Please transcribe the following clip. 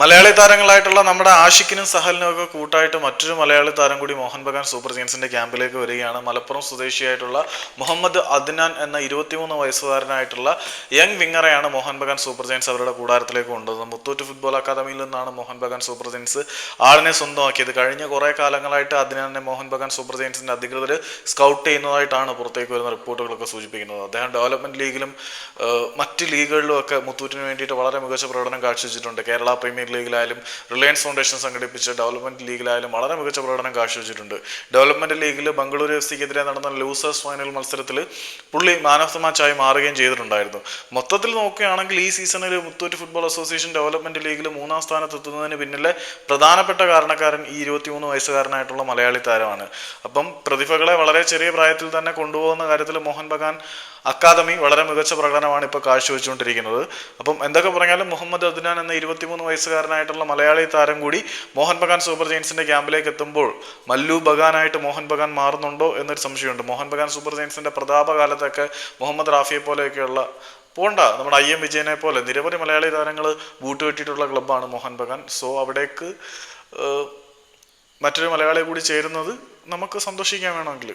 മലയാളി താരങ്ങളായിട്ടുള്ള നമ്മുടെ ആഷിക്കിനും സഹലിനും ഒക്കെ കൂട്ടായിട്ട് മറ്റൊരു മലയാളി താരം കൂടി മോഹൻ ബഗാൻ സൂപ്പർ ജീൻസിന്റെ ക്യാമ്പിലേക്ക് വരികയാണ്. മലപ്പുറം സ്വദേശിയായിട്ടുള്ള മുഹമ്മദ് അദ്നാൻ എന്ന ഇരുപത്തിമൂന്ന് വയസ്സുകാരനായിട്ടുള്ള യങ് വിങ്ങറെയാണ് മോഹൻ ബഗാൻ സൂപ്പർ ജീൻസ് അവരുടെ കൂടാരത്തിലേക്ക് കൊണ്ടുവന്നത്. മുത്തൂറ്റ് ഫുട്ബോൾ അക്കാദമിയിൽ നിന്നാണ് മോഹൻ ബഗാൻ സൂപ്പർ ജീൻസ് ആളിനെ സ്വന്തമാക്കിയത്. കഴിഞ്ഞ കുറേ കാലങ്ങളായിട്ട് അദ്നാനെ മോഹൻ ബഗാൻ സൂപ്പർ ജീൻസിന്റെ അധികൃതർ സ്കൗട്ട് ചെയ്യുന്നതായിട്ടാണ് പുറത്തേക്ക് വരുന്ന റിപ്പോർട്ടുകളൊക്കെ സൂചിപ്പിക്കുന്നത്. അദ്ദേഹം ഡെവലപ്മെന്റ് ലീഗിലും മറ്റ് ലീഗുകളിലും ഒക്കെ മുത്തൂറ്റിന് വേണ്ടിയിട്ട് വളരെ മികച്ച പ്രകടനം കാഴ്ചവെച്ചിട്ടുണ്ട്. കേരള പ്രീമിയർ ലീഗിലായാലും റിലയൻസ് ഫൗണ്ടേഷൻ സംഘടിപ്പിച്ച ഡെവലപ്മെന്റ് ലീഗിലായാലും വളരെ മികച്ച പ്രകടനം കാഴ്ചവെച്ചിട്ടുണ്ട്. ഡെവലപ്മെന്റ് ലീഗിൽ ബംഗളൂരു എഫ് സിക്കെതിരെ നടന്ന ലൂസേഴ്സ് ഫൈനൽ മത്സരത്തിൽ പുള്ളി മാൻ ഓഫ് ദ മാച്ചായി മാറുകയും ചെയ്തിട്ടുണ്ടായിരുന്നു. മൊത്തത്തിൽ നോക്കുകയാണെങ്കിൽ ഈ സീസണിൽ മുത്തൂറ്റ് ഫുട്ബോൾ അസോസിയേഷൻ ഡെവലപ്മെന്റ് ലീഗിൽ മൂന്നാം സ്ഥാനത്ത് എത്തുന്നതിന് പിന്നിലെ പ്രധാനപ്പെട്ട കാരണക്കാരൻ ഈ ഇരുപത്തിമൂന്ന് വയസ്സുകാരനായിട്ടുള്ള മലയാളി താരമാണ്. അപ്പം പ്രതിഭകളെ വളരെ ചെറിയ പ്രായത്തിൽ തന്നെ കൊണ്ടുപോകുന്ന കാര്യത്തിൽ മോഹൻ ബഗാൻ അക്കാദമി വളരെ മികച്ച പ്രകടനമാണ് ഇപ്പോൾ കാഴ്ചവെച്ചുകൊണ്ടിരിക്കുന്നത്. അപ്പം എന്തൊക്കെ പറഞ്ഞാലും മുഹമ്മദ് അദ്നാൻ എന്ന ഇരുപത്തിമൂന്ന് വയസ്സുകാരനായിട്ടുള്ള മലയാളി താരം കൂടി മോഹൻ ബഗാൻ സൂപ്പർ ജയൻസിന്റെ ക്യാമ്പിലേക്ക് എത്തുമ്പോൾ മല്ലു ബഗാനായിട്ട് മോഹൻ ബഗാൻ മാറുന്നുണ്ടോ എന്നൊരു സംശയമുണ്ട്. മോഹൻ ബഗാൻ സൂപ്പർ ജയൻസിന്റെ പ്രതാപകാലത്തൊക്കെ മുഹമ്മദ് റാഫിയെ പോലെയൊക്കെയുള്ള പോണ്ട നമ്മുടെ ഐ എം വിജയനെ പോലെ നിരവധി മലയാളി താരങ്ങൾ ബൂട്ട് കെട്ടിയിട്ടുള്ള ക്ലബ്ബാണ് മോഹൻ ബഗാൻ. സോ അവിടേക്ക് മറ്റൊരു മലയാളി കൂടി ചേരുന്നത് നമുക്ക് സന്തോഷിക്കാൻ വേണമെങ്കിൽ.